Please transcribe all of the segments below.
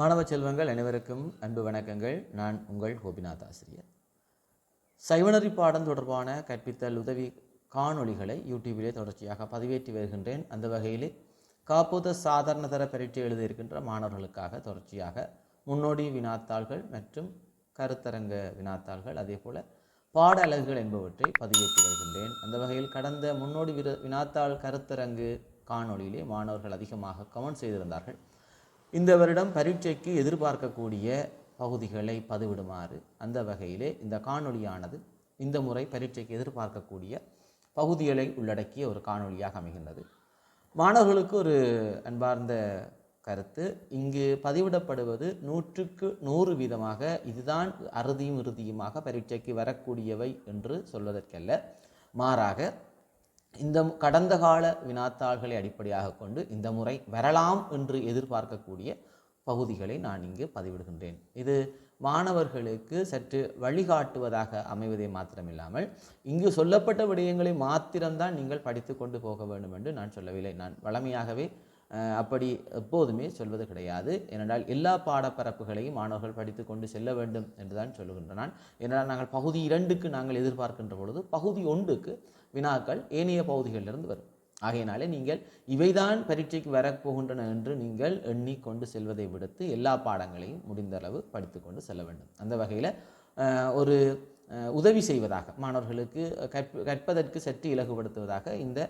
மாணவ செல்வங்கள் அனைவருக்கும் அன்பு வணக்கங்கள். நான் உங்கள் கோபிநாத் ஆசிரியர். சைவனரி பாடம் தொடர்பான கற்பித்தல் உதவி காணொளிகளை யூடியூபிலே தொடர்ச்சியாக பதிவேற்றி வருகின்றேன். அந்த வகையிலே காப்போத சாதாரண தர பரீட்சை எழுதியிருக்கின்ற மாணவர்களுக்காக தொடர்ச்சியாக முன்னோடி வினாத்தாள்கள் மற்றும் கருத்தரங்க வினாத்தாள்கள் அதே போல் பாட அலகுகள் என்பவற்றை பதிவேற்றி வருகின்றேன். அந்த வகையில் கடந்த முன்னோடி வினாத்தாள் கருத்தரங்கு காணொளியிலே மாணவர்கள் அதிகமாக கமெண்ட் செய்திருந்தார்கள். இந்த வருடம் பரீட்சைக்கு எதிர்பார்க்கக்கூடிய பகுதிகளை பதிவிடுமாறு அந்த வகையிலே இந்த காணொளியானது இந்த முறை பரீட்சைக்கு எதிர்பார்க்கக்கூடிய பகுதிகளை உள்ளடக்கிய ஒரு காணொளியாக அமைகின்றது. மாணவர்களுக்கு ஒரு அன்பார்ந்த கருத்து. இங்கு பதிவிடப்படுவது நூற்றுக்கு நூறு வீதமாக இதுதான் அறுதியும் இறுதியுமாக பரீட்சைக்கு வரக்கூடியவை என்று சொல்வதற்கல்ல. மாறாக இந்த கடந்த கால வினாத்தாள்களை அடிப்படையாக கொண்டு இந்த முறை வரலாம் என்று எதிர்பார்க்கக்கூடிய பகுதிகளை நான் இங்கு பதிவிடுகின்றேன். இது மாணவர்களுக்கு சற்று வழிகாட்டுவதாக அமைவதை மாத்திரமில்லாமல் இங்கு சொல்லப்பட்ட விடயங்களை மாத்திரம்தான் நீங்கள் படித்து கொண்டு போக வேண்டும் என்று நான் சொல்லவில்லை. நான் வளமையாகவே அப்படி எப்போதுமே சொல்வது கிடையாது. ஏனென்றால் எல்லா பாடப்பரப்புகளையும் மாணவர்கள் படித்து கொண்டு செல்ல வேண்டும் என்றுதான் சொல்லுகின்ற ஏனென்றால் நாங்கள் பகுதி இரண்டுக்கு நாங்கள் எதிர்பார்க்கின்ற பொழுது பகுதி ஒன்றுக்கு வினாக்கள் ஏனைய பகுதிகளிலிருந்து வரும். ஆகையினாலே நீங்கள் இவைதான் பரீட்சைக்கு வரப்போகின்றன என்று நீங்கள் எண்ணி கொண்டு செல்வதை விடுத்து எல்லா பாடங்களையும் முடிந்த அளவு படித்துக்கொண்டு செல்ல வேண்டும். அந்த வகையில் ஒரு உதவி செய்வதாக மாணவர்களுக்கு கற்ப கற்பதற்கு சற்று இலகுபடுத்துவதாக இந்த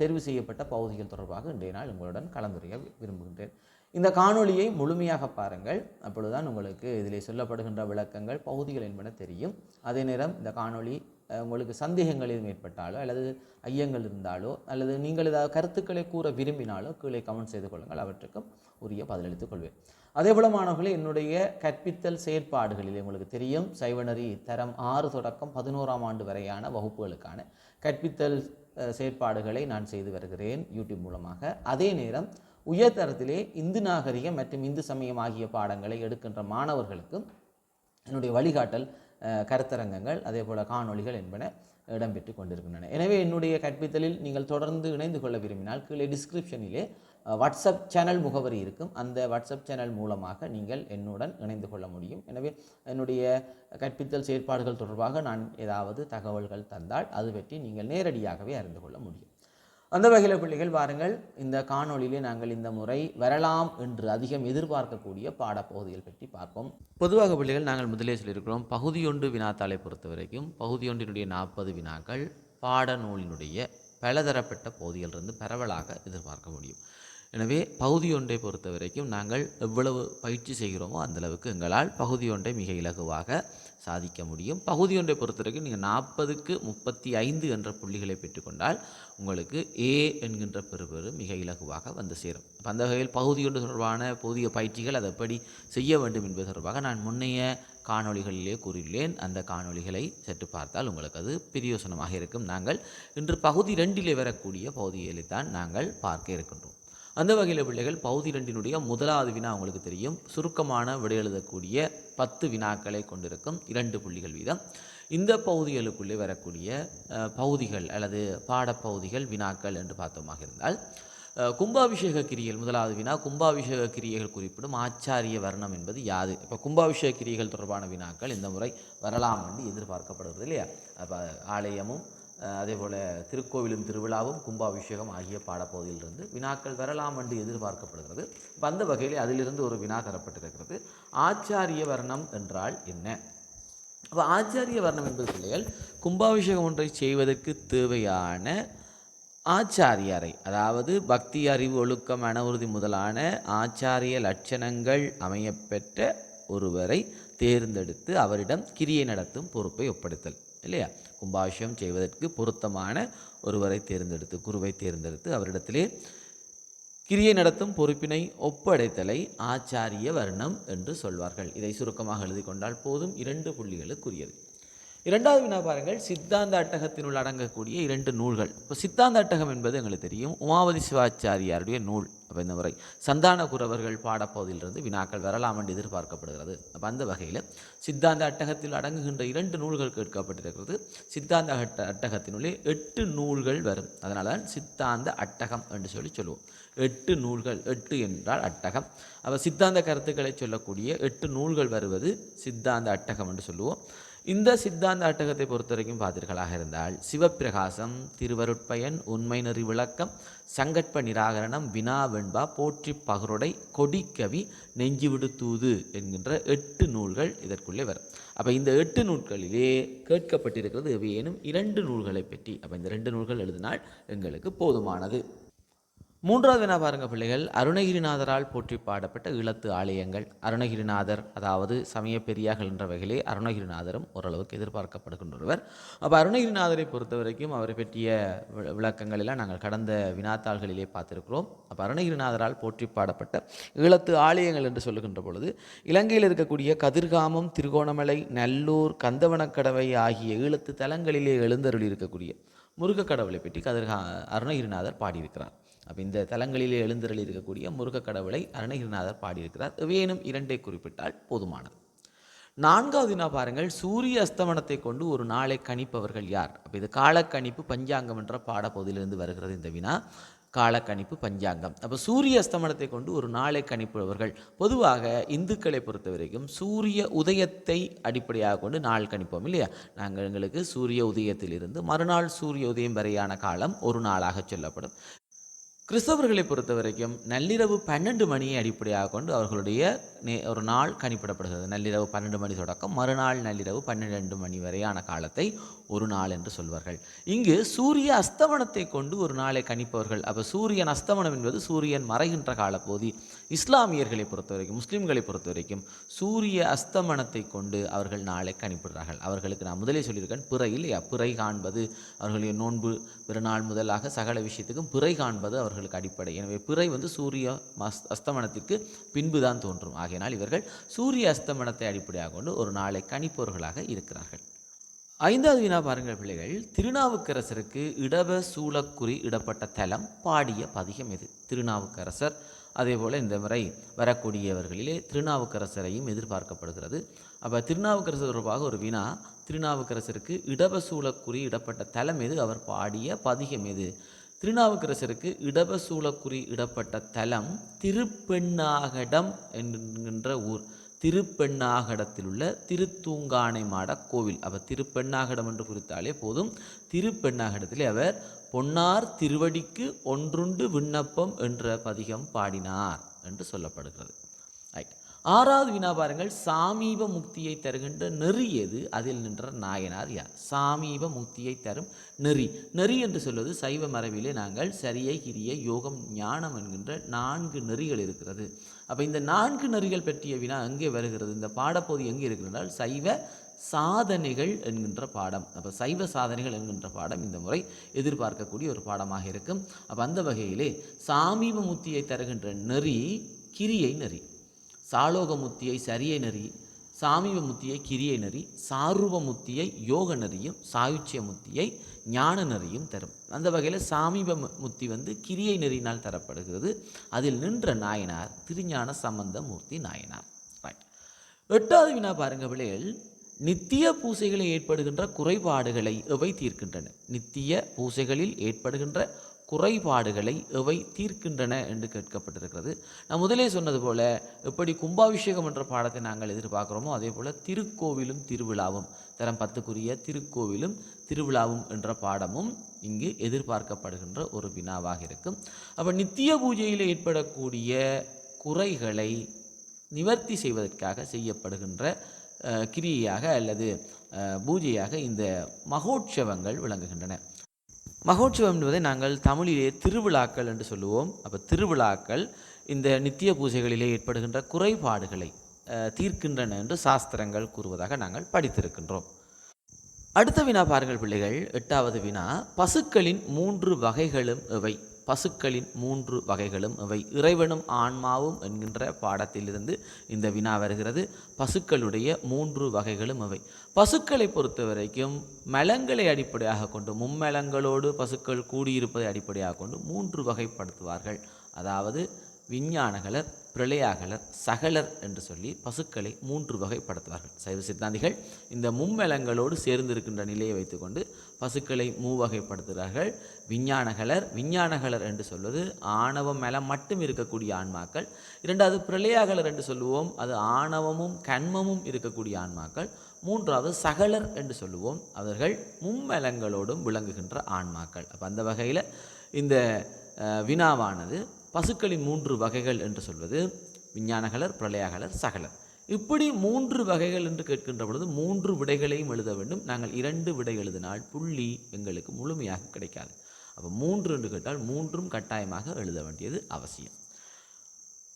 தெரிவு செய்யப்பட்ட பகுதிகள் தொடர்பாக இன்றைய நாள் உங்களுடன் கலந்துரைய விரும்புகின்றேன். இந்த காணொளியை முழுமையாக பாருங்கள். அப்பொழுதுதான் உங்களுக்கு இதில் சொல்லப்படுகின்ற விளக்கங்கள் பகுதிகள் என்பன தெரியும். அதே நேரம் இந்த காணொளி உங்களுக்கு சந்தேகங்கள் எதுவும் ஏற்பட்டாலோ அல்லது ஐயங்கள் இருந்தாலோ அல்லது நீங்கள் ஏதாவது கருத்துக்களை கூற விரும்பினாலோ கீழே கமெண்ட் செய்து கொள்ளுங்கள். அவற்றுக்கும் உரிய பதிலளித்துக் கொள்வேன். அதே போல மாணவர்களே என்னுடைய கற்பித்தல் செயற்பாடுகளில் உங்களுக்கு தெரியும் சைவனரி தரம் ஆறு தொடக்கம் பதினோராம் ஆண்டு வரையான வகுப்புகளுக்கான கற்பித்தல் செயற்பாடுகளை நான் செய்து வருகிறேன் யூடியூப் மூலமாக. அதே நேரம் உயர்தரத்திலே இந்து நாகரிகம் மற்றும் இந்து சமயம் ஆகிய பாடங்களை எடுக்கின்ற மாணவர்களுக்கும் என்னுடைய வழிகாட்டல் கருத்தரங்கங்கள் அதே போல காணொளிகள் என்பன இடம்பெற்று கொண்டிருக்கின்றன. எனவே என்னுடைய கற்பித்தலில் நீங்கள் தொடர்ந்து இணைந்து கொள்ள விரும்பினால் கீழே டிஸ்கிரிப்ஷனிலே வாட்ஸ்அப் சேனல் முகவரி இருக்கும். அந்த வாட்ஸ்அப் சேனல் மூலமாக நீங்கள் என்னுடன் இணைந்து கொள்ள முடியும். எனவே என்னுடைய கற்பித்தல் செயற்பாடுகள் தொடர்பாக நான் ஏதாவது தகவல்கள் தந்தால் அது பற்றி நீங்கள் நேரடியாகவே அறிந்து கொள்ள முடியும். அந்த வகையில் பிள்ளைகள் பாருங்கள் இந்த காணொளியிலே நாங்கள் இந்த முறை வரலாம் என்று அதிகம் எதிர்பார்க்கக்கூடிய பாடப்பகுதிகள் பற்றி பார்ப்போம். பொதுவாக பிள்ளைகள் நாங்கள் முதலே சொல்லியிருக்கிறோம். பகுதியொன்று வினாத்தாளை பொறுத்த வரைக்கும் பகுதியொன்றினுடைய நாற்பது வினாக்கள் பாடநூலினுடைய பலதரப்பட்ட பகுதிகளிலிருந்து பரவலாக எதிர்பார்க்க முடியும். எனவே பகுதி ஒன்றை பொறுத்த வரைக்கும் நாங்கள் எவ்வளவு பயிற்சி செய்கிறோமோ அந்தளவுக்கு எங்களால் பகுதி ஒன்றை மிக இலகுவாக சாதிக்க முடியும். பகுதி ஒன்றை பொறுத்த வரைக்கும் நீங்கள் நாற்பதுக்கு முப்பத்தி ஐந்து என்ற புள்ளிகளை பெற்றுக்கொண்டால் உங்களுக்கு ஏ என்கின்ற பெறுபேறு மிக இலகுவாக வந்து சேரும். அப்ப அந்த வகையில் பகுதியொன்று தொடர்பான புதிய பயிற்சிகள் அதை எப்படி செய்ய வேண்டும் என்பது தொடர்பாக நான் முன்னைய காணொளிகளிலே கூறியுள்ளேன். அந்த காணொளிகளை சற்று பார்த்தால் உங்களுக்கு அது பிரயோசனமாக இருக்கும். நாங்கள் இன்று பகுதி ரெண்டிலே வரக்கூடிய பகுதிகளை தான் நாங்கள் பார்க்க இருக்கின்றோம். அந்த வகையில் பிள்ளைகள் பகுதி ரெண்டினுடைய முதலாவது வினா உங்களுக்கு தெரியும். சுருக்கமான விடை எழுதக்கூடிய பத்து வினாக்களை கொண்டிருக்கும் இரண்டு புள்ளிகள் வீதம். இந்த பகுதிகளுக்குள்ளே வரக்கூடிய பகுதிகள் அல்லது பாடப்பகுதிகள் வினாக்கள் என்று பார்த்தோமாக இருந்தால் கும்பாபிஷேக கிரியைகள் முதலாவது வினா கும்பாபிஷேக கிரியைகள் குறிப்பிடும் ஆச்சாரிய வர்ணம் என்பது யாது? இப்போ கும்பாபிஷேக கிரியைகள் தொடர்பான வினாக்கள் இந்த முறை வரலாம் என்று எதிர்பார்க்கப்படுகிறது இல்லையா? அப்போ ஆலயமும் அதே போல் திருக்கோவிலும் திருவிழாவும் கும்பாபிஷேகம் ஆகிய பாடப்பகுதியிலிருந்து வினாக்கள் வரலாம் என்று எதிர்பார்க்கப்படுகிறது. அப்ப அந்த வகையில் அதிலிருந்து ஒரு வினா தரப்பட்டிருக்கிறது. ஆச்சாரிய வர்ணம் என்றால் என்ன? அப்போ ஆச்சாரிய வர்ணம் என்பது பிள்ளைகள் கும்பாபிஷேகம் ஒன்றை செய்வதற்கு தேவையான ஆச்சாரியரை அதாவது பக்தி அறிவு ஒழுக்கம் மன உறுதி முதலான ஆச்சாரிய லட்சணங்கள் அமையப்பெற்ற ஒருவரை தேர்ந்தெடுத்து அவரிடம் கிரியை நடத்தும் பொறுப்பை ஒப்படைத்தல் இல்லையா? கும்பாபிஷேகம் செய்வதற்கு பொருத்தமான ஒருவரை தேர்ந்தெடுத்து குருவை தேர்ந்தெடுத்து அவரிடத்திலே கிரியை நடத்தும் பொறுப்பினை ஒப்படைத்தலை ஆச்சாரிய வர்ணம் என்று சொல்வார்கள். இதை சுருக்கமாக எழுதி கொண்டால் போதும். இரண்டு புள்ளிகளுக்குரியது. இரண்டாவது வினா பாருங்கள். சித்தாந்த அட்டகத்தினுள் அடங்கக்கூடிய இரண்டு நூல்கள். இப்போ சித்தாந்த அட்டகம் என்பது எங்களுக்கு தெரியும். உமாவதி சிவாச்சாரியாருடைய நூல் அப்போ இந்த முறை. சந்தான குரவர்கள் பாடப்பகுதியிலிருந்து வினாக்கள் வரலாம் என்று எதிர்பார்க்கப்படுகிறது. அப்போ அந்த வகையில் சித்தாந்த அட்டகத்தில் அடங்குகின்ற இரண்டு நூல்கள் கேட்கப்பட்டிருக்கிறது. சித்தாந்த அட்ட அட்டகத்தினுள்ளே எட்டு நூல்கள் வரும். அதனால் தான் சித்தாந்த அட்டகம் என்று சொல்லி சொல்லுவோம். எட்டு நூல்கள் எட்டு என்றால் அட்டகம். அப்போ சித்தாந்த கருத்துக்களை சொல்லக்கூடிய எட்டு நூல்கள் வருவது சித்தாந்த அட்டகம் என்று சொல்லுவோம். இந்த சித்தாந்த அட்டகத்தை பொறுத்த வரைக்கும் பார்த்தீர்களாக இருந்தால் சிவப்பிரகாசம் திருவருட்பயன் உண்மை நெறி விளக்கம் சங்கற்ப நிராகரணம் வினா வெண்பா போற்றி பகருடை கொடிக்கவி நெஞ்சுவிடு தூது என்கின்ற எட்டு நூல்கள் இதற்குள்ளே வரும். அப்போ இந்த எட்டு நூல்களிலே கேட்கப்பட்டிருக்கிறது எவையேனும் இரண்டு நூல்களை பற்றி. அப்போ இந்த ரெண்டு நூல்கள் எழுதினால் எங்களுக்கு போதுமானது. மூன்றாவது வினா பாருங்க பிள்ளைகள். அருணகிரிநாதரால் போற்றி பாடப்பட்ட ஈழத்து ஆலயங்கள். அருணகிரிநாதர் அதாவது சமய பெரியார்கள் என்ற வகையிலே அருணகிரிநாதரும் ஓரளவுக்கு எதிர்பார்க்கப்படுகின்றவர் அப்போ அருணகிரிநாதரை பொறுத்த வரைக்கும் அவரை பற்றிய விளக்கங்களெல்லாம் நாங்கள் கடந்த வினாத்தாள்களிலே பார்த்திருக்கிறோம். அப்போ அருணகிரிநாதரால் போற்றி பாடப்பட்ட ஈழத்து ஆலயங்கள் என்று சொல்லுகின்ற பொழுது இலங்கையில் இருக்கக்கூடிய கதிர்காமம் திருகோணமலை நல்லூர் கந்தவனக்கடவை ஆகிய ஈழத்து தலங்களிலே எழுந்தருளி இருக்கக்கூடிய முருகக்கடவுளை பற்றி கதிர்கா அருணகிரிநாதர் பாடியிருக்கிறார். அப்போ இந்த தலங்களிலே எழுந்தருளி இருக்கக்கூடிய முருகக் கடவுளை அருணகிரிநாதர் பாடியிருக்கிறார். வேணும் இரண்டை குறிப்பிட்டால் போதுமானது. நான்காவது வினா பாருங்கள் சூரிய அஸ்தமனத்தை கொண்டு ஒரு நாளை கணிப்பவர்கள் யார்? அப்போ இது காலக்கணிப்பு பஞ்சாங்கம் என்ற பாடப்பகுதியிலிருந்து வருகிறது இந்த வினா. காலக்கணிப்பு பஞ்சாங்கம். அப்போ சூரிய அஸ்தமனத்தை கொண்டு ஒரு நாளை கணிப்பவர்கள் பொதுவாக இந்துக்களை பொறுத்த வரைக்கும் சூரிய உதயத்தை அடிப்படையாக கொண்டு நாள் கணிப்போம் இல்லையா? நாங்கள் எங்களுக்கு சூரிய உதயத்திலிருந்து மறுநாள் சூரிய உதயம் வரையான காலம் ஒரு நாளாக சொல்லப்படும். கிறிஸ்தவர்களை பொறுத்த வரைக்கும் நள்ளிரவு பன்னெண்டு மணியை அடிப்படையாக கொண்டு அவர்களுடைய நே ஒரு நாள் கணிப்பிடப்படுகிறது. நள்ளிரவு பன்னெண்டு மணி தொடக்கம் மறுநாள் நள்ளிரவு பன்னிரெண்டு மணி வரையான காலத்தை ஒரு நாள் என்று சொல்வார்கள். இங்கு சூரிய அஸ்தமனத்தை கொண்டு ஒரு நாளை கணிப்பவர்கள் அப்போ சூரியன் அஸ்தமனம் என்பது சூரியன் மறைகின்ற காலப்போதி. இஸ்லாமியர்களை பொறுத்த வரைக்கும் முஸ்லீம்களை பொறுத்த வரைக்கும் சூரிய அஸ்தமனத்தை கொண்டு அவர்கள் நாளை கணிப்பிடுறார்கள். அவர்களுக்கு நான் முதலே சொல்லியிருக்கேன் பிறை இல்லையா? பிறை காண்பது அவர்களுடைய நோன்பு பிறநாள் முதலாக சகல விஷயத்துக்கும் பிறை காண்பது அவர்களுக்கு அடிப்படை. எனவே பிறை வந்து சூரிய அஸ்தமனத்திற்கு பின்பு தான் தோன்றும். ஆகையினால் இவர்கள் சூரிய அஸ்தமனத்தை அடிப்படையாக கொண்டு ஒரு நாளை கணிப்பவர்களாக இருக்கிறார்கள். ஐந்தாவது வினா பாருங்கள் பிள்ளைகள் திருநாவுக்கரசருக்கு இடவ சூளக்குறி இடப்பட்ட தலம் பாடிய பதிகம் எது? திருநாவுக்கரசர் அதே போல் இந்த முறை வரக்கூடியவர்களிலே திருநாவுக்கரசரையும் எதிர்பார்க்கப்படுகிறது. அப்போ திருநாவுக்கரசர் தொடர்பாக ஒரு வினா திருநாவுக்கரசருக்கு இடவ சூளக்குறி இடப்பட்ட தலம் எது? அவர் பாடிய பதிகம் எது? திருநாவுக்கரசருக்கு இடவசூலக்குறி இடப்பட்ட தலம் திருப்பெண்ணாகடம் என்கின்ற ஊர். திருப்பெண்ணாகடத்தில் உள்ள திருத்தூங்கானை மாட கோவில். அவர் திருப்பெண்ணாகடம் என்று குறித்தாலே போதும். திருப்பெண்ணாகடத்திலே அவர் பொன்னார் திருவடிக்கு ஒன்றுண்டு விண்ணப்பம் என்ற பதிகம் பாடினார் என்று சொல்லப்படுகிறது. ரைட் ஆறாவது வினா பாருங்கள் சாமீப முக்தியை தருகின்ற நெறி எது? அதில் நின்ற நாயனார் யார்? சாமீப முக்தியை தரும் நெறி. நெறி என்று சொல்வது சைவ மரபிலே நாங்கள் சரியை கிரிய யோகம் ஞானம் என்கின்ற நான்கு நெறிகள் இருக்கிறது. அப்போ இந்த நான்கு நெறிகள் பற்றிய வினா எங்கே வருகிறது? இந்த பாடப்பகுதி எங்கே இருக்கிறதால் சைவ சாதனைகள் என்கின்ற பாடம். அப்போ சைவ சாதனைகள் என்கின்ற பாடம் இந்த முறை எதிர்பார்க்கக்கூடிய ஒரு பாடமாக இருக்கும். அப்போ அந்த வகையிலே சாமீப தருகின்ற நெறி கிரியை நெறி சாலோகமுத்தியை சரியை நெறி சாமீபமுத்தியை கிரியை நெறி சாரூபமுத்தியை யோக நெறியும் சாயுச்சிய முத்தியை ஞான நெறியும் தரும். அந்த வகையில் சாமீப முத்தி வந்து கிரியை நெறியினால் தரப்படுகிறது. அதில் நின்ற நாயனார் திருஞான சம்பந்த மூர்த்தி நாயனார் எட்டாவது வினா பாருங்க பிள்ளைகள் நித்திய பூசைகளில் ஏற்படுகின்ற குறைபாடுகளை எவை தீர்க்கின்றன? நித்திய பூசைகளில் ஏற்படுகின்ற குறைபாடுகளை எவை தீர்க்கின்றன என்று கேட்கப்பட்டிருக்கிறது. நான் முதலே சொன்னது போல எப்படி கும்பாபிஷேகம் என்ற பாடத்தை நாங்கள் எதிர்பார்க்குறோமோ அதே போல் திருக்கோவிலும் திருவிழாவும் தரம் பத்துக்குரிய திருக்கோவிலும் திருவிழாவும் என்ற பாடமும் இங்கு எதிர்பார்க்கப்படுகின்ற ஒரு வினாவாக இருக்கும். அப்போ நித்திய பூஜையில் ஏற்படக்கூடிய குறைகளை நிவர்த்தி செய்வதற்காக செய்யப்படுகின்ற கிரியையாக அல்லது பூஜையாக இந்த மகோற்சவங்கள் விளங்குகின்றன. மகோற்சவம் என்பதை நாங்கள் தமிழிலே திருவிழாக்கள் என்று சொல்லுவோம். அப்போ திருவிழாக்கள் இந்த நித்திய பூஜைகளிலே ஏற்படுகின்ற குறைபாடுகளை தீர்க்கின்றன என்று சாஸ்திரங்கள் கூறுவதாக நாங்கள் படித்திருக்கின்றோம். அடுத்த வினா பாருங்கள் பிள்ளைகள். எட்டாவது வினா பசுக்களின் மூன்று வகைகளும் இவை பசுக்களின் மூன்று வகைகளும் அவை இறைவனும் ஆன்மாவும் என்கின்ற பாடத்திலிருந்து இந்த வினா வருகிறது. பசுக்களுடைய மூன்று வகைகளும் அவை பசுக்களை பொறுத்த வரைக்கும் மலங்களை அடிப்படையாக கொண்டு மும்மலங்களோடு பசுக்கள் கூடியிருப்பதை அடிப்படையாக கொண்டு மூன்று வகைப்படுத்துவார்கள். அதாவது விஞ்ஞானகலர் பிரளையாகலர் சகலர் என்று சொல்லி பசுக்களை மூன்று வகைப்படுத்துவார்கள். சைவ சித்தாந்திகள் இந்த மும்மலங்களோடு சேர்ந்திருக்கின்ற நிலையை வைத்துக்கொண்டு பசுக்களை மூவகைப்படுத்துகிறார்கள் விஞ்ஞானகலர் விஞ்ஞானகலர் என்று சொல்வது ஆணவ மலம் மட்டும் இருக்கக்கூடிய ஆன்மாக்கள். இரண்டாவது பிரளையாகலர் என்று சொல்லுவோம் அது ஆணவமும் கண்மமும் இருக்கக்கூடிய ஆன்மாக்கள். மூன்றாவது சகலர் என்று சொல்லுவோம் அவர்கள் மும்மலங்களோடும் விளங்குகின்ற ஆன்மாக்கள். அப்போ அந்த வகையில் இந்த வினாவானது பசுக்களின் மூன்று வகைகள் என்று சொல்வது விஞ்ஞானகலர் பிரளயாகலர் சகலர். இப்படி மூன்று வகைகள் என்று கேட்கின்ற பொழுது மூன்று விடைகளையும் எழுத வேண்டும். நாங்கள் இரண்டு விடை எழுதினால் புள்ளி எங்களுக்கு முழுமையாக கிடைக்காது. அப்போ மூன்று என்று கேட்டால் மூன்றும் கட்டாயமாக எழுத வேண்டியது அவசியம்.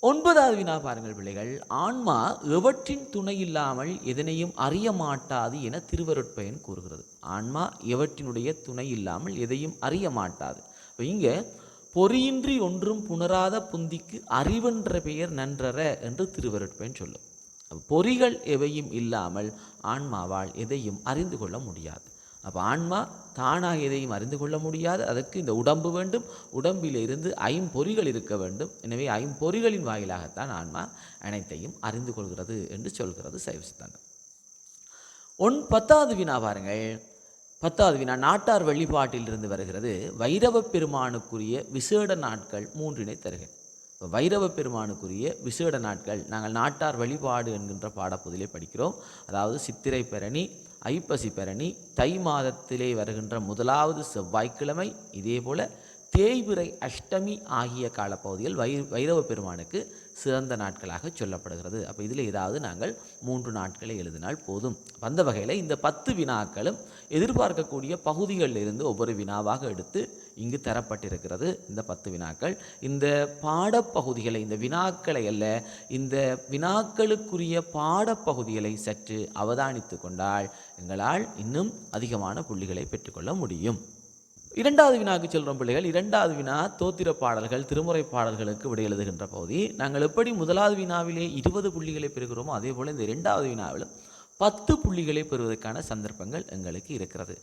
ஒன்பதாவது வினா பாருங்கள் பிள்ளைகள். ஆன்மா எவற்றின் துணை இல்லாமல் எதனையும் அறிய மாட்டாது என திருவருட்பயன் கூறுகிறது. ஆன்மா எவற்றினுடைய துணை இல்லாமல் எதையும் அறிய மாட்டாது. இப்போ இங்கே பொறியின்றி ஒன்றும் புணராத புந்திக்கு அறிவென்ற பெயர் நன்றற என்று திருவருட்பேன் சொல்லும். பொறிகள் எவையும் இல்லாமல் ஆன்மாவால் எதையும் அறிந்து கொள்ள முடியாது. அப்போ ஆன்மா தானாக எதையும் அறிந்து கொள்ள முடியாது. அதற்கு இந்த உடம்பு வேண்டும். உடம்பிலிருந்து ஐம்பொறிகள் இருக்க வேண்டும். எனவே ஐம்பொறிகளின் வாயிலாகத்தான் ஆன்மா அனைத்தையும் அறிந்து கொள்கிறது என்று சொல்கிறது சைவ சித்தாந்தம். ஒன் பத்தாவது வினா பாருங்கள். பத்தாவது வினா நாட்டார் வழிபாட்டிலிருந்து வருகிறது வைரவ பெருமானுக்குரிய விசேட நாட்கள் மூன்றினை தருக. இப்போ வைரவ பெருமானுக்குரிய விசேட நாட்கள் நாங்கள் நாட்டார் வழிபாடு என்கின்ற பாடப்பகுதியிலே படிக்கிறோம். அதாவது சித்திரை பெரணி ஐப்பசி பெரணி தை மாதத்திலே வருகின்ற முதலாவது செவ்வாய்க்கிழமை இதே போல தேய்பிறை அஷ்டமி ஆகிய காலப்பகுதியில் வை வைரவ பெருமானுக்கு சிறந்த நாட்களாக சொல்லப்படுகிறது. அப்போ இதில் ஏதாவது நாங்கள் மூன்று நாட்களை எழுதினால் போதும். வந்த அந்த வகையில் இந்த பத்து வினாக்களும் எதிர்பார்க்கக்கூடிய பகுதிகளில் இருந்து ஒவ்வொரு வினாவாக எடுத்து இங்கு தரப்பட்டிருக்கிறது இந்த பத்து வினாக்கள். இந்த பாடப்பகுதிகளை இந்த வினாக்களை அல்ல இந்த வினாக்களுக்குரிய பாடப்பகுதிகளை சற்று அவதானித்து கொண்டால் எங்களால் இன்னும் அதிகமான புள்ளிகளை பெற்றுக்கொள்ள முடியும். இரண்டாவது வினாவுக்கு செல்கிறோம் பிள்ளைகள். இரண்டாவது வினா தோத்திர பாடல்கள் திருமுறை பாடல்களுக்கு விடை எழுதுகின்ற பகுதி. நாங்கள் எப்படி முதலாவது வினாவிலே இருபது புள்ளிகளை பெறுகிறோமோ அதே போல் இந்த இரண்டாவது வினாவிலும் பத்து புள்ளிகளை பெறுவதற்கான சந்தர்ப்பங்கள் எங்களுக்கு இருக்கிறது.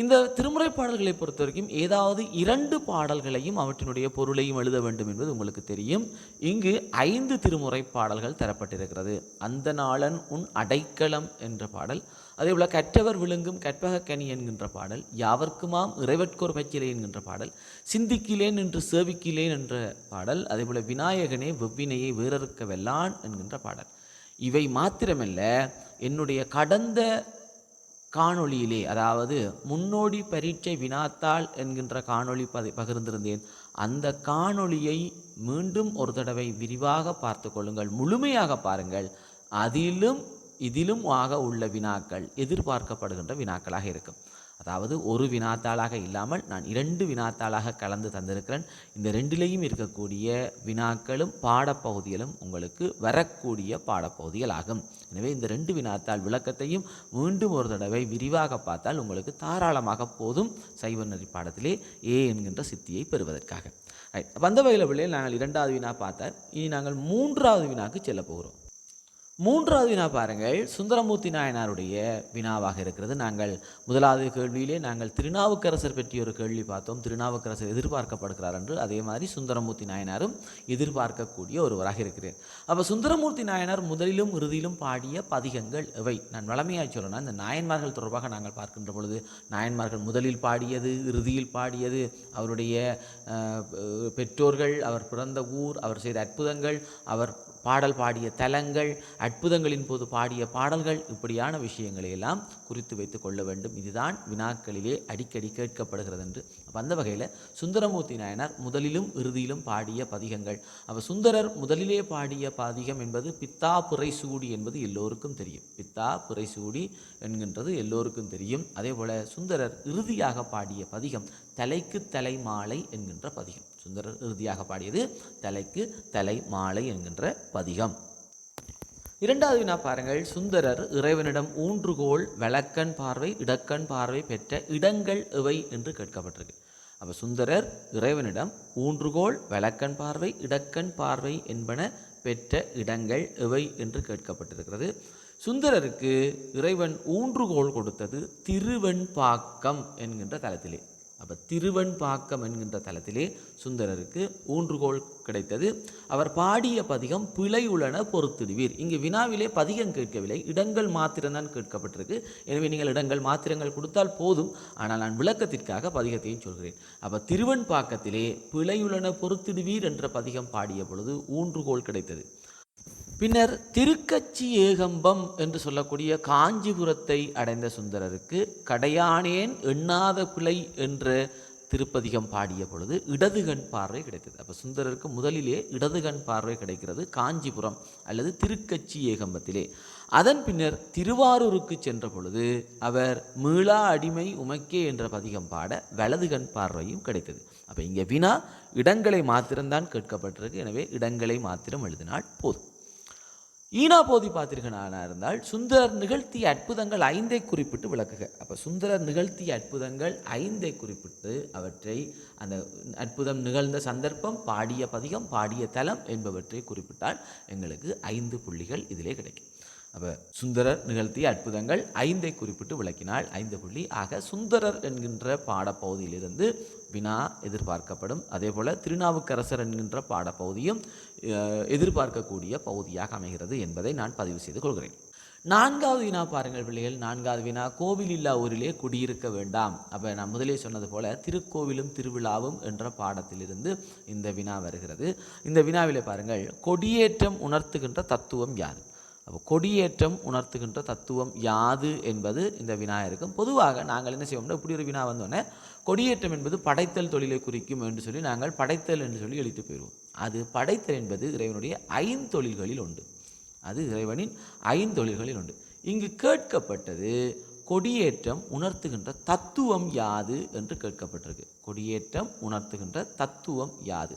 இந்த திருமுறை பாடல்களை பொறுத்த வரைக்கும் ஏதாவது இரண்டு பாடல்களையும் அவற்றினுடைய பொருளையும் எழுத வேண்டும் என்பது உங்களுக்கு தெரியும். இங்கு ஐந்து திருமுறை பாடல்கள் தரப்பட்டிருக்கிறது. அந்த நாளன் உன் அடைக்கலம் என்ற பாடல் அதே போல் கற்றவர் விழுங்கும் கற்பகக்கனி என்கின்ற பாடல் யாவர்க்குமாம் இறைவற்கோர் பச்சிலை என்கின்ற பாடல் சிந்திக்கிலேன் என்று சேவிக்கிலேன் என்ற பாடல் அதே போல் விநாயகனே வெவ்வினையை வீரருக்க வெல்லான் என்கின்ற பாடல். இவை மாத்திரமல்ல என்னுடைய கடந்த காணொளியிலே அதாவது முன்னோடி பரீட்சை வினாத்தாள் என்கின்ற காணொளி பதி பகிர்ந்திருந்தேன். அந்த காணொளியை மீண்டும் ஒரு தடவை விரிவாக பார்த்து கொள்ளுங்கள் முழுமையாக பாருங்கள். அதிலும் இதிலும் ஆக உள்ள வினாக்கள் எதிர்பார்க்கப்படுகின்ற வினாக்களாக இருக்கும். அதாவது ஒரு வினாத்தாளாக இல்லாமல் நான் இரண்டு வினாத்தாளாக கலந்து தந்திருக்கிறேன். இந்த ரெண்டிலையும் இருக்கக்கூடிய வினாக்களும் பாடப்பகுதிகளும் உங்களுக்கு வரக்கூடிய பாடப்பகுதிகள் ஆகும் எனவே இந்த ரெண்டு வினாத்தாள் விளக்கத்தையும் மீண்டும் ஒரு தடவை விரிவாக பார்த்தால் உங்களுக்கு தாராளமாக போதும் சைவ நெறி பாடத்திலே ஏ என்கின்ற சித்தியை பெறுவதற்காக. ரைட் வந்த வகையில் பிள்ளைகள் நாங்கள் இரண்டாவது வினா பார்த்தால் இனி நாங்கள் மூன்றாவது வினாக்கு செல்ல போகிறோம். மூன்றாவது வினா பாருங்கள். சுந்தரமூர்த்தி நாயனாருடைய வினாவாக இருக்கிறது. நாங்கள் முதலாவது கேள்வியிலே நாங்கள் திருநாவுக்கரசர் பற்றி ஒரு கேள்வி பார்த்தோம். திருநாவுக்கரசர் எதிர்பார்க்கப்படுகிறார் என்று. அதே மாதிரி சுந்தரமூர்த்தி நாயனாரும் எதிர்பார்க்கக்கூடிய ஒருவராக இருக்கிறேன். அப்போ சுந்தரமூர்த்தி நாயனார் முதலிலும் இறுதியிலும் பாடிய பதிகங்கள் எவை? நான் வளமையாக சொல்லணும் இந்த நாயன்மார்கள் தொடர்பாக நாங்கள் பார்க்கின்ற பொழுது நாயன்மார்கள் முதலில் பாடியது இறுதியில் பாடியது அவருடைய பெற்றோர்கள் அவர் பிறந்த ஊர் அவர் செய்த அற்புதங்கள் அவர் பாடல் பாடிய தலங்கள் அற்புதங்களின் போது பாடிய பாடல்கள் இப்படியான விஷயங்களை எல்லாம் குறித்து வைத்து கொள்ள வேண்டும். இதுதான் வினாக்களிலே அடிக்கடி கேட்கப்படுகிறது என்று. அப்போ அந்த வகையில் சுந்தரமூர்த்தி நாயனார் முதலிலும் இறுதியிலும் பாடிய பதிகங்கள். அப்போ சுந்தரர் முதலிலே பாடிய பதிகம் என்பது பித்தா புரைசூடி என்பது எல்லோருக்கும் தெரியும். பித்தா புரைசூடி என்கின்றது எல்லோருக்கும் தெரியும். அதே போல் சுந்தரர் இறுதியாக பாடிய பதிகம் தலைக்கு தலை மாலை என்கின்ற பதிகம். சுந்தரர் இறுதியாக பாடியது தலைக்கு தலை மாலை என்கின்ற பதிகம். இரண்டாவது வினா பாருங்கள். சுந்தரர் இறைவனிடம் ஊன்றுகோல் வழக்கன் பார்வை இடக்கண் பார்வை பெற்ற இடங்கள் எவை என்று கேட்கப்பட்டிருக்கு. அப்போ சுந்தரர் இறைவனிடம் ஊன்றுகோல் வழக்கன் பார்வை இடக்கண் பார்வை என்பன பெற்ற இடங்கள் எவை என்று கேட்கப்பட்டிருக்கிறது. சுந்தரருக்கு இறைவன் ஊன்றுகோல் கொடுத்தது திருவெண்பாக்கம் என்கின்ற தலத்திலே அப்போ திருவெண்பாக்கம் என்கின்ற தலத்திலே சுந்தரருக்கு ஊன்றுகோல் கிடைத்தது. அவர் பாடிய பதிகம் பிழை உளன பொறுத்திடுவீர் இங்கு வினாவிலே பதிகம் கேட்கவில்லை. இடங்கள் மாத்திரம்தான் கேட்கப்பட்டிருக்கு. எனவே நீங்கள் இடங்கள் மாத்திரங்கள் கொடுத்தால் போதும். ஆனால் நான் விளக்கத்திற்காக பதிகத்தையும் சொல்கிறேன். அப்போ திருவெண்பாக்கத்திலே பிழையுளன பொறுத்திடுவீர் என்ற பதிகம் பாடிய பொழுது ஊன்றுகோல் கிடைத்தது. பின்னர் திருக்கச்சி ஏகம்பம் என்று சொல்லக்கூடிய காஞ்சிபுரத்தை அடைந்த சுந்தரருக்கு கடையானேன் எண்ணாத பிழை என்ற திருப்பதிகம் பாடிய பொழுது இடதுகண் பார்வை கிடைத்தது. அப்போ சுந்தரருக்கு முதலிலே இடதுகண் பார்வை கிடைக்கிறது காஞ்சிபுரம் அல்லது திருக்கச்சி ஏகம்பத்திலே. அதன் பின்னர் திருவாரூருக்கு சென்ற பொழுது அவர் மீளா அடிமை உமக்கே என்ற பதிகம் பாட வலதுகண் பார்வையும் கிடைத்தது. அப்போ இங்கே வினா இடங்களை மாத்திரம்தான் கேட்கப்பட்டிருக்கு. எனவே இடங்களை மாத்திரம் எழுதினால் போதும். ஈனா போதி பார்த்தீர்களான இருந்தால் சுந்தரர் நிகழ்த்திய அற்புதங்கள் ஐந்தை குறிப்பிட்டு விளக்குக. அப்போ சுந்தரர் நிகழ்த்திய அற்புதங்கள் ஐந்தை குறிப்பிட்டு அவற்றை அந்த அற்புதம் நிகழ்ந்த சந்தர்ப்பம் பாடிய பதிகம் பாடிய தலம் என்பவற்றை குறிப்பிட்டால் எங்களுக்கு ஐந்து புள்ளிகள் இதிலே கிடைக்கும். அப்போ சுந்தரர் நிகழ்த்திய அற்புதங்கள் ஐந்தை குறிப்பிட்டு விளக்கினால் ஐந்து புள்ளி. ஆக சுந்தரர் என்கின்ற பாடப்பகுதியிலிருந்து வினா எதிர்பார்க்கப்படும். அதே போல் திருநாவுக்கரசர் என்கின்ற பாடப்பகுதியும் எதிர்பார்க்கக்கூடிய பகுதியாக அமைகிறது என்பதை நான் பதிவு செய்து கொள்கிறேன். நான்காவது வினா பாருங்கள் பிள்ளைகள். நான்காவது வினா கோவில் இல்லா ஊரிலே குடியிருக்க வேண்டாம். அப்போ நான் முதலே சொன்னது போல திருக்கோவிலும் திருவிழாவும் என்ற பாடத்திலிருந்து இந்த வினா வருகிறது. இந்த வினாவிலே பாருங்கள் கொடியேற்றம் உணர்த்துகின்ற தத்துவம் யாது? அப்போ கொடியேற்றம் உணர்த்துகின்ற தத்துவம் யாது? என்பது இந்த வினா இருக்கும். பொதுவாக நாங்கள் என்ன செய்வோம்னா இப்படி ஒரு வினா வந்தோடனே கொடியேற்றம் என்பது படைத்தல் தொழிலை குறிக்கும் என்று சொல்லி நாங்கள் படைத்தல் என்று சொல்லி எழுத்து போயிடுவோம். அது படைத்தல் என்பது இறைவனுடைய ஐந்தொழில்களில் உண்டு அது இறைவனின் ஐந்தொழில்களில் உண்டு இங்கு கேட்கப்பட்டது கொடியேற்றம் உணர்த்துகின்ற தத்துவம் யாது என்று கேட்கப்பட்டிருக்கு. கொடியேற்றம் உணர்த்துகின்ற தத்துவம் யாது.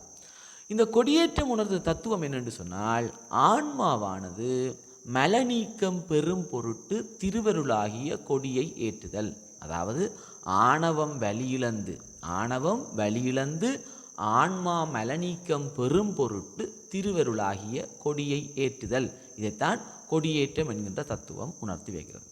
இந்த கொடியேற்றம் உணர்ந்த தத்துவம் என்னென்று சொன்னால் ஆன்மாவானது மலநீக்கம் பெரும் பொருட்டு திருவருளாகிய கொடியை ஏற்றுதல். அதாவது ஆணவம் வலியிழந்து ஆணவம் வலியிழந்து ஆன்மா மலநீக்கம் பெரும் பொருட்டு திருவருளாகிய கொடியை ஏற்றுதல். இதைத்தான் கொடியேற்றம் என்கின்ற தத்துவம் உணர்த்தி வைக்கிறது.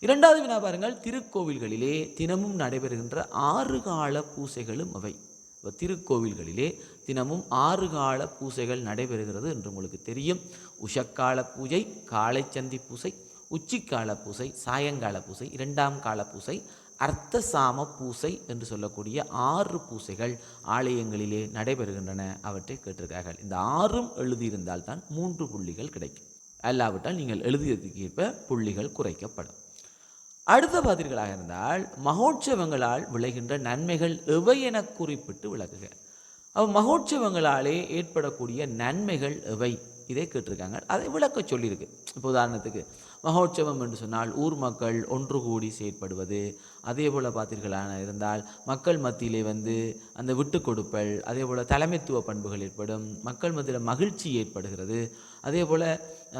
இரண்டாவது வினா பாருங்கள். திருக்கோவில்களிலே தினமும் நடைபெறுகின்ற ஆறு கால பூசைகளும் அவை. இப்போ திருக்கோவில்களிலே தினமும் ஆறு கால பூசைகள் நடைபெறுகிறது என்று உங்களுக்கு தெரியும். உஷக்கால பூஜை காலை சந்தி பூசை உச்சிக்கால பூசை சாயங்கால பூசை இரண்டாம் கால பூசை அர்த்த சாம பூசை என்று சொல்லக்கூடிய ஆறு பூசைகள் ஆலயங்களிலே நடைபெறுகின்றன. அவற்றை கேட்டிருக்கார்கள் இந்த ஆறும் எழுதியிருந்தால் தான் மூன்று புள்ளிகள் கிடைக்கும். அல்லாவிட்டால் நீங்கள் எழுதியதுக்கு ஏற்ப புள்ளிகள் குறைக்கப்படும். அடுத்த பாதிரிகளாக இருந்தால் மகோற்சவங்களால் விளைகின்ற நன்மைகள் எவை என குறிப்பிட்டு விளக்குக அவ் மகோற்சவங்களாலே ஏற்படக்கூடிய நன்மைகள் எவை? இதை கேட்டிருக்காங்க. அதை விளக்க சொல்லியிருக்கு. இப்போ உதாரணத்துக்கு மகோற்சவம் என்று சொன்னால் ஊர் மக்கள் ஒன்று கூடி செயற்படுவது. அதே போல் பார்த்தீர்களான இருந்தால் மக்கள் மத்தியிலே வந்து அந்த விட்டு கொடுப்பல் அதே போல் தலைமைத்துவ பண்புகள் ஏற்படும் மக்கள் மத்தியில் மகிழ்ச்சி ஏற்படுகிறது. அதே போல்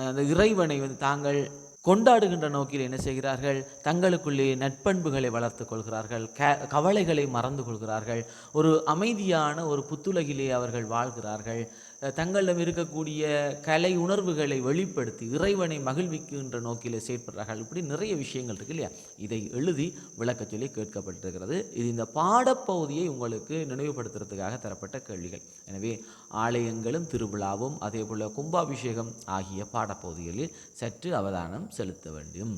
அந்த இறைவனை வந்து தாங்கள் கொண்டாடுகின்ற நோக்கில் என்ன செய்கிறார்கள்? தங்களுக்குள்ளே நட்பண்புகளை வளர்த்து கொள்கிறார்கள். க கவலைகளை மறந்து கொள்கிறார்கள். ஒரு அமைதியான ஒரு புத்துலகிலே அவர்கள் வாழ்கிறார்கள். தங்களிடம் இருக்கக்கூடிய கலை உணர்வுகளை வெளிப்படுத்தி இறைவனை மகிழ்விக்கின்ற நோக்கிலே செயற்படுறார்கள் இப்படி நிறைய விஷயங்கள் இருக்கு இல்லையா? இதை எழுதி விளக்கச் சொல்லி கேட்கப்பட்டிருக்கிறது. இது இந்த பாடப்பகுதியை உங்களுக்கு நினைவுபடுத்துறதுக்காக தரப்பட்ட கேள்விகள். எனவே ஆலயங்களும் திருவிழாவும் அதே போல் கும்பாபிஷேகம் ஆகிய பாடப்பகுதிகளில் சற்று அவதானம் செலுத்த வேண்டும்.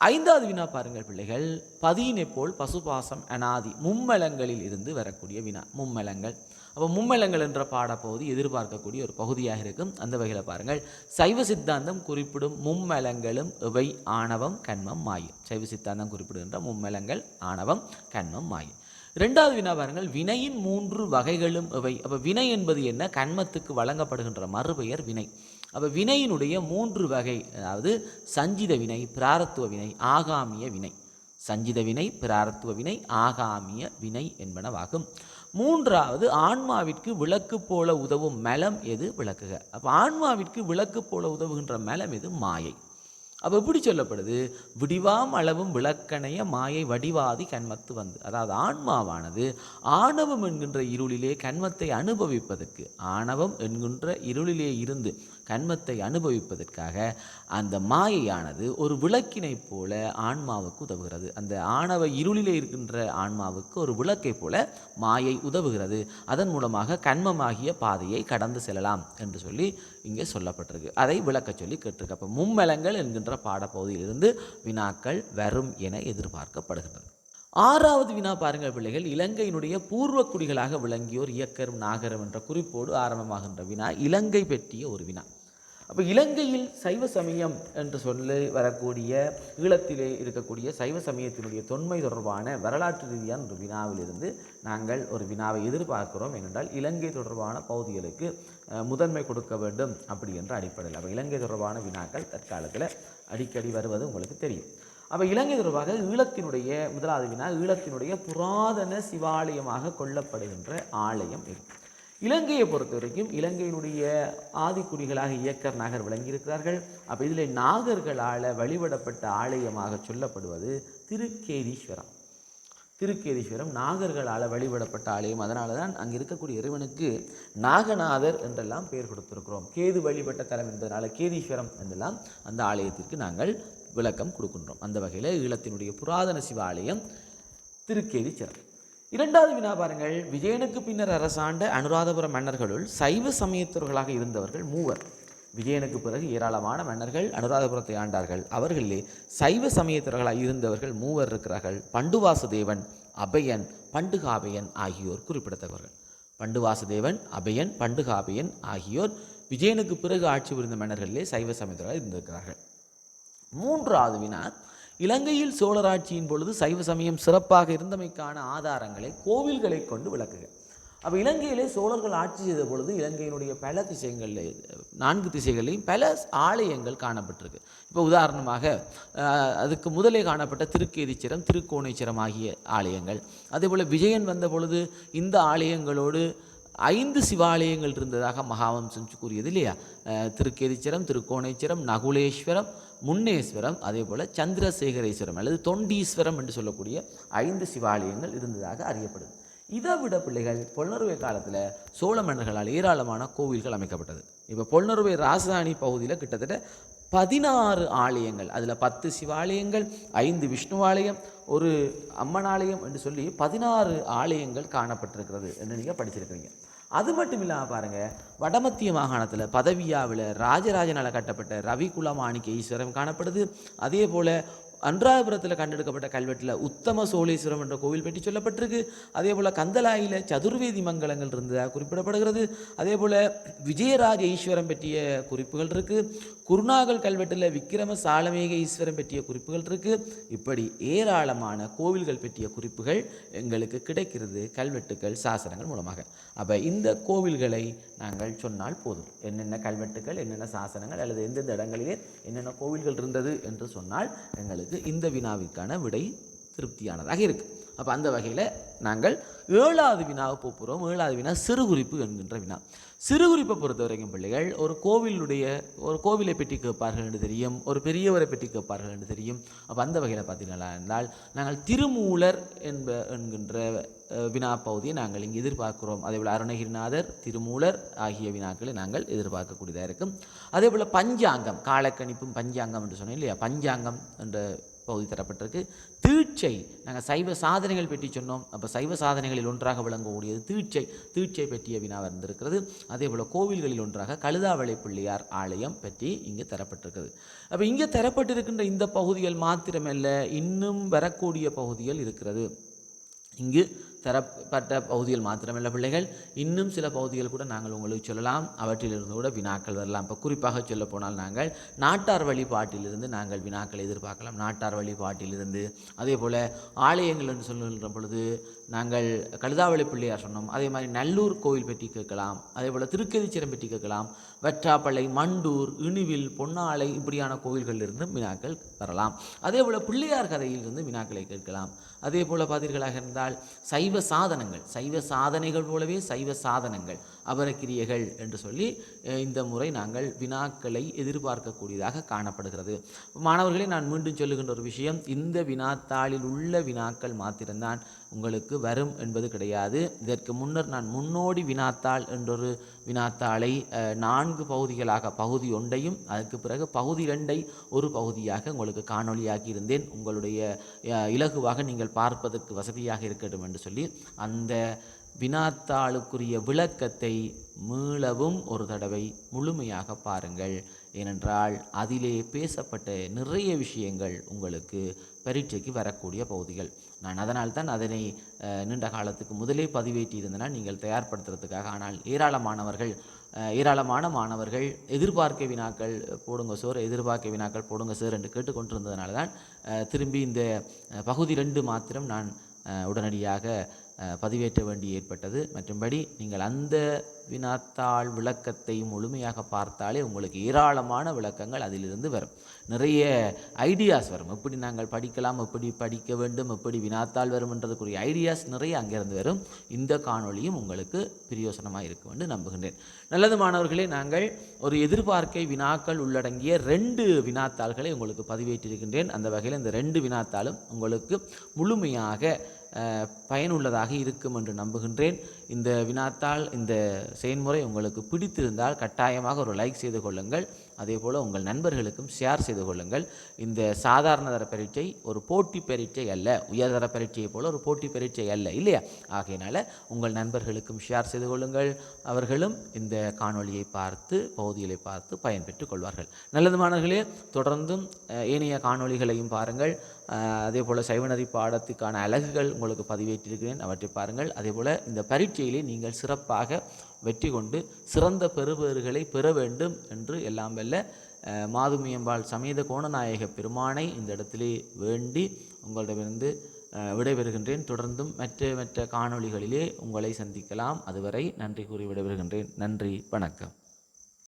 ஐந்தாவது வினா பாருங்கள் பிள்ளைகள். பதியினை போல் பசுபாசம் அனாதி மும்மலங்களில் இருந்து வரக்கூடிய வினா மும்மலங்கள். அப்போ மும்மலங்கள் என்ற பாடப்பகுதி எதிர்பார்க்கக்கூடிய ஒரு பகுதியாக இருக்கும். அந்த வகையில் பாருங்கள். சைவ சித்தாந்தம் குறிப்பிடும் மும்மலங்களும் இவை ஆணவம் கண்மம் மாயும் சைவ சித்தாந்தம் குறிப்பிடுகின்ற மும்மலங்கள் ஆணவம் கண்மம் மாயும் ரெண்டாவது வினா பாருங்கள். வினையின் மூன்று வகைகளும் இவை. அப்போ வினை என்பது என்ன? கண்மத்துக்கு வழங்கப்படுகின்ற மறுபெயர் வினை. அப்போ வினையினுடைய மூன்று வகை அதாவது சஞ்சித வினை பிராரத்துவ வினை ஆகாமிய வினை. சஞ்சித வினை பிராரத்துவ வினை ஆகாமிய வினை என்பனவாகும். மூன்றாவது ஆன்மாவிற்கு விளக்கு போல உதவும் மலம் எது? விளக்குக. அப்போ ஆன்மாவிற்கு விளக்கு போல உதவுகின்ற மலம் எது? மாயை. அப்போ எப்படி சொல்லப்படுது? விடிவாம் அளவும் விளக்கணைய மாயை வடிவாதி கண்மத்து வந்து. அதாவது ஆன்மாவானது ஆணவம் என்கின்ற இருளிலே கண்மத்தை அனுபவிப்பதற்கு ஆணவம் என்கின்ற இருளிலே இருந்து கண்மத்தை அனுபவிப்பதற்காக அந்த மாயையானது ஒரு விளக்கினைப் போல ஆன்மாவுக்கு உதவுகிறது. அந்த ஆணவ இருளிலே இருக்கின்ற ஆன்மாவுக்கு ஒரு விளக்கைப் போல மாயை உதவுகிறது. அதன் மூலமாக கண்மமாகிய பாதையை கடந்து செல்லலாம் என்று சொல்லி இங்கே சொல்லப்பட்டிருக்கு. அதை விளக்கச் சொல்லி கேட்டிருக்கு. அப்போ மும்மலங்கள் என்கின்ற பாடப்பகுதியிலிருந்து வினாக்கள் வரும் என எதிர்பார்க்கப்படுகிறது ஆறாவது வினா பாருங்கள் பிள்ளைகள். இலங்கையினுடைய பூர்வ குடிகளாக விளங்கியோர் இயக்கரும் நாகரம் என்ற குறிப்போடு ஆரம்பமாகின்ற வினா இலங்கை பற்றிய ஒரு வினா. அப்போ இலங்கையில் சைவ சமயம் என்று சொல்லி வரக்கூடிய ஈழத்திலே இருக்கக்கூடிய சைவ சமயத்தினுடைய தொன்மை தொடர்பான வரலாற்று ரீதியான ஒரு வினாவிலிருந்து நாங்கள் ஒரு வினாவை எதிர்பார்க்கிறோம். ஏனென்றால் இலங்கை தொடர்பான பகுதிகளுக்கு முதன்மை கொடுக்க வேண்டும் அப்படி என்ற அடிப்படையில். அப்போ இலங்கை தொடர்பான வினாக்கள் தற்காலத்தில் அடிக்கடி வருவது உங்களுக்கு தெரியும். அப்போ இலங்கை தொடர்பாக ஈழத்தினுடைய முதலாவது வினா ஈழத்தினுடைய புராதன சிவாலயமாக கொள்ளப்படுகின்ற ஆலயம் இருக்கும் இலங்கையை பொறுத்த வரைக்கும் இலங்கையினுடைய ஆதிக்குடிகளாக இயக்கர் நாகர் விளங்கியிருக்கிறார்கள். அப்போ இதில் நாகர்களால் வழிபடப்பட்ட ஆலயமாக சொல்லப்படுவது திருக்கேதீஸ்வரம். திருக்கேதீஸ்வரம் நாகர்களால் வழிபடப்பட்ட ஆலயம். அதனால தான் அங்கே இருக்கக்கூடிய இறைவனுக்கு நாகநாதர் என்றெல்லாம் பெயர் கொடுத்திருக்கிறோம். கேது வழிபட்ட தலம் என்பதனால கேதீஸ்வரம் என்றெல்லாம் அந்த ஆலயத்திற்கு நாங்கள் விளக்கம் கொடுக்கின்றோம். அந்த வகையில் ஈழத்தினுடைய புராதன சிவாலயம் திருக்கேதீஸ்வரம். இரண்டாவது வினா பாருங்கள். விஜயனுக்கு பின்னர் அரசாண்ட அனுராதபுர மன்னர்களுள் சைவ சமயத்தவர்களாக இருந்தவர்கள் மூவர். விஜயனுக்கு பிறகு ஏராளமான மன்னர்கள் அனுராதபுரத்தை ஆண்டார்கள். அவர்களிலே சைவ சமயத்தவர்களாக இருந்தவர்கள் மூவர் இருக்கிறார்கள். பண்டுவாசுதேவன் அபயன் பண்டுகாபயன் ஆகியோர் குறிப்பிடத்தக்கவர்கள். பண்டுவாசுதேவன் அபயன் பண்டுகாபயன் ஆகியோர் விஜயனுக்கு பிறகு ஆட்சி புரிந்த மன்னர்களிலே சைவ சமயத்தவர்களாக இருந்திருக்கிறார்கள். மூன்றாவது வினா இலங்கையில் சோழராட்சியின் பொழுது சைவ சமயம் சிறப்பாக இருந்தமைக்கான ஆதாரங்களை கோவில்களை கொண்டு விளக்குக. அப்போ இலங்கையிலே சோழர்கள் ஆட்சி செய்த பொழுது இலங்கையினுடைய பல திசைகளில் நான்கு திசைகளிலையும் பல ஆலயங்கள் காணப்பட்டிருக்கு. இப்போ உதாரணமாக அதுக்கு முதலே காணப்பட்ட திருக்கேதீச்சரம் திருக்கோணேச்சரம் ஆகிய ஆலயங்கள். அதேபோல் விஜயன் வந்த பொழுது இந்த ஆலயங்களோடு ஐந்து சிவாலயங்கள் இருந்ததாக மகாவம்சம் கூறியது இல்லையா? அஹ், திருக்கேதீச்சரம் திருக்கோணேச்சரம் நகுலேஸ்வரம் முன்னேஸ்வரம் அதே போல் சந்திரசேகரேஸ்வரம் அல்லது தொண்டீஸ்வரம் என்று சொல்லக்கூடிய ஐந்து சிவாலயங்கள் இருந்ததாக அறியப்படுது. இதை விட பிள்ளைகள் பொன்னருவை காலத்தில் சோழ மன்னர்களால் ஏராளமான கோவில்கள் அமைக்கப்பட்டது. இப்போ பொன்னருவை ராஜதானி பகுதியில் கிட்டத்தட்ட பதினாறு ஆலயங்கள் அதில் பத்து சிவாலயங்கள் ஐந்து விஷ்ணுவாலயம் ஒரு அம்மன் ஆலயம் என்று சொல்லி பதினாறு ஆலயங்கள் காணப்பட்டிருக்கிறது என்று நீங்கள் படிச்சிருக்கிறீங்க. அது மட்டும் இல்லாமல் பாருங்கள் வடமத்திய மாகாணத்தில் பதவியாவில் ராஜராஜனால் கட்டப்பட்ட ரவிகுல மாணிக்க ஈஸ்வரம் காணப்படுது. அதே போல் அன்றாபுரத்தில் கண்டெடுக்கப்பட்ட கல்வெட்டில் உத்தம சோழீஸ்வரம் என்ற கோவில் பற்றி சொல்லப்பட்டிருக்கு. அதே போல் கந்தலாயில் சதுர்வேதி மங்கலங்கள் இருந்ததாக குறிப்பிடப்படுகிறது. அதே போல் விஜயராஜ ஈஸ்வரம் பற்றிய குறிப்புகள் இருக்குது குருநாகல் கல்வெட்டில் விக்கிரம சாலமேக ஈஸ்வரம் பற்றிய குறிப்புகள் இருக்குது இப்படி ஏராளமான கோவில்கள் பற்றிய குறிப்புகள் எங்களுக்கு கிடைக்கிறது. கல்வெட்டுக்கள் சாசனங்கள் மூலமாக. அப்போ இந்த கோவில்களை நாங்கள் சொன்னால் போதும். என்னென்ன கல்வெட்டுகள் என்னென்ன சாசனங்கள் அல்லது எந்தெந்த இடங்களிலே என்னென்ன கோவில்கள் இருந்தது என்று சொன்னால் எங்களுக்கு இந்த வினாவிற்கான விடை திருப்தியானதாக இருக்குது அப்போ அந்த வகையில் நாங்கள் ஏழாவது வினாவை போகிறோம் ஏழாவது வினா சிறுகுறிப்பு என்கின்ற வினா. சிறுகுறிப்பை பொறுத்த வரைக்கும் பிள்ளைகள் ஒரு கோவிலுடைய ஒரு கோவிலை பற்றி கேட்பார்கள் என்று தெரியும் ஒரு பெரியவரை பற்றி கேட்பார்கள் என்று தெரியும். அப்போ அந்த வகையில் பார்த்தீங்கன்னா என்றால் நாங்கள் திருமூலர் என்ப என்கின்ற வினா பகுதியை நாங்கள் இங்கே எதிர்பார்க்கிறோம். அதே போல் அருணகிரிநாதர் திருமூலர் ஆகிய வினாக்களை நாங்கள் எதிர்பார்க்கக்கூடியதாக இருக்கும். அதே போல் பஞ்சாங்கம் காலக்கணிப்பும் பஞ்சாங்கம் என்று சொன்னோம் இல்லையா? பஞ்சாங்கம் என்ற பகுதி தரப்பட்டிருக்கு. தீட்சை நாங்கள் சைவ சாதனைகள் பற்றி சொன்னோம். அப்போ சைவ சாதனைகளில் ஒன்றாக விளங்கக்கூடியது தீட்சை. தீட்சை பற்றிய வினா வந்திருக்கிறது. அதே போல் கோவில்களில் ஒன்றாக கழுதாவளை பிள்ளையார் ஆலயம் பற்றி இங்கே தரப்பட்டிருக்கிறது. அப்போ இங்கே தரப்பட்டிருக்கின்ற இந்த பகுதிகள் மாத்திரமல்ல இன்னும் வரக்கூடிய பகுதிகள் இருக்கிறது. இங்கு தரப்பட்ட பகுதிகள் மாத்திரமல்ல பிள்ளைகள். இன்னும் சில பகுதிகள் கூட நாங்கள் உங்களுக்கு சொல்லலாம். அவற்றிலிருந்து கூட வினாக்கள் வரலாம். இப்போ குறிப்பாக சொல்ல போனால் நாங்கள் நாட்டார் வழிபாட்டிலிருந்து நாங்கள் வினாக்கள் எதிர்பார்க்கலாம். நாட்டார் வழிபாட்டிலிருந்து அதே போல் ஆலயங்கள் என்று சொல்லுகின்ற பொழுது நாங்கள் கழுதாவளி பிள்ளையார் சொன்னோம். அதே மாதிரி நல்லூர் கோவில் பற்றி கேட்கலாம். அதே போல் திருக்கதிச்சிரம் பற்றி கேட்கலாம். வெற்றாப்பளை மண்டூர் இணுவில் பொன்னாலை இப்படியான கோவில்களிலிருந்து வினாக்கள் வரலாம். அதே போல் பிள்ளையார் கதையிலிருந்து வினாக்களை கேட்கலாம். அதே போல் பார்த்தீர்களாக இருந்தால் சைவ சாதனங்கள் சைவ சாதனைகள் போலவே சைவ சாதனங்கள் அபரக்கிரியைகள் என்று சொல்லி இந்த முறை நாங்கள் வினாக்களை எதிர்பார்க்கக்கூடியதாக காணப்படுகிறது. மாணவர்களே நான் மீண்டும் சொல்லுகின்ற ஒரு விஷயம் இந்த வினாத்தாளில் உள்ள வினாக்கள் மாத்திரம்தான் உங்களுக்கு வரும் என்பது கிடையாது. இதற்கு முன்னர் நான் முன்னோடி வினாத்தாள் என்றொரு வினாத்தாளை நான்கு பகுதிகளாக பகுதி ஒன்றையும் அதற்கு பிறகு பகுதி இரண்டை ஒரு பகுதியாக உங்களுக்கு காணொளியாக்கி இருந்தேன். உங்களுடைய இலகுவாக நீங்கள் பார்ப்பதற்கு வசதியாக இருக்கட்டும் என்று சொல்லி அந்த வினாத்தாளுக்குரிய விளக்கத்தை மீளவும் ஒரு தடவை முழுமையாக பாருங்கள். ஏனென்றால் அதிலே பேசப்பட்ட நிறைய விஷயங்கள் உங்களுக்கு பரீட்சைக்கு வரக்கூடிய பகுதிகள். நான் அதனால் தான் அதனை நீண்ட காலத்துக்கு முதலே பதிவேற்றியிருந்தனால் நீங்கள் தயார்படுத்துறதுக்காக. ஆனால் ஏராளமானவர்கள் ஏராளமான மாணவர்கள் எதிர்பார்க்க வினாக்கள் போடுங்க சார் எதிர்பார்க்க வினாக்கள் போடுங்க சார் என்று கேட்டுக்கொண்டிருந்ததுனால தான் திரும்பி இந்த பகுதி ரெண்டு மாத்திரம் நான் உடனடியாக பதிவேற்ற வேண்டி ஏற்பட்டது. மற்றும்படி நீங்கள் அந்த வினாத்தாள் விளக்கத்தை முழுமையாக பார்த்தாலே உங்களுக்கு ஏராளமான விளக்கங்கள் அதிலிருந்து வரும். நிறைய ஐடியாஸ் வரும். எப்படி நாங்கள் படிக்கலாம் எப்படி படிக்க வேண்டும் எப்படி வினாத்தாள் வரும் என்றதுக்குரிய ஐடியாஸ் நிறைய அங்கிருந்து வரும். இந்த காணொளியும் உங்களுக்கு பிரயோசனமாக இருக்கும் என்று நம்புகின்றேன். நல்லது மாணவர்களே நாங்கள் ஒரு எதிர்பார்க்கை வினாக்கள் உள்ளடங்கிய ரெண்டு வினாத்தாள்களை உங்களுக்கு பதிவேற்றிருக்கின்றேன். அந்த வகையில் இந்த ரெண்டு வினாத்தாளும் உங்களுக்கு முழுமையாக பயனுள்ளதாக இருக்கும் என்று நம்புகின்றேன். இந்த வினாத்தாள் இந்த செயல்முறை உங்களுக்கு பிடித்திருந்தால் கட்டாயமாக ஒரு லைக் செய்து கொள்ளுங்கள். அதே போல் உங்கள் நண்பர்களுக்கும் ஷேர் செய்து கொள்ளுங்கள். இந்த சாதாரண தர பரீட்சை ஒரு போட்டி பரீட்சை அல்ல. உயர்தர பரீட்சையை போல ஒரு போட்டி பரீட்சை அல்ல இல்லையா? ஆகையினால உங்கள் நண்பர்களுக்கும் ஷேர் செய்து கொள்ளுங்கள். அவர்களும் இந்த காணொளியை பார்த்து பகுதிகளை பார்த்து பயன்பெற்றுக் கொள்வார்கள். நல்லது மாணவர்களே தொடர்ந்தும் ஏனைய காணொளிகளையும் பாருங்கள். அதே போல் சைவநதி பாடத்துக்கான அழகுகள் உங்களுக்கு பதிவேற்றிருக்கிறேன். அவற்றை பாருங்கள். அதே போல் இந்த பரீட்சையிலே நீங்கள் சிறப்பாக வெற்றி கொண்டு சிறந்த பெறுபேறுகளை பெற வேண்டும் என்று எல்லாம் வல்ல மாதுமியம்பாள் சமேத கோணநாயக பெருமானை இந்த இடத்திலே வேண்டி உங்களிடமிருந்து விடைபெறுகின்றேன். தொடர்ந்தும் மற்ற மற்ற காணொளிகளிலே உங்களை சந்திக்கலாம். அதுவரை நன்றி கூறி விடைபெறுகின்றேன். நன்றி வணக்கம்.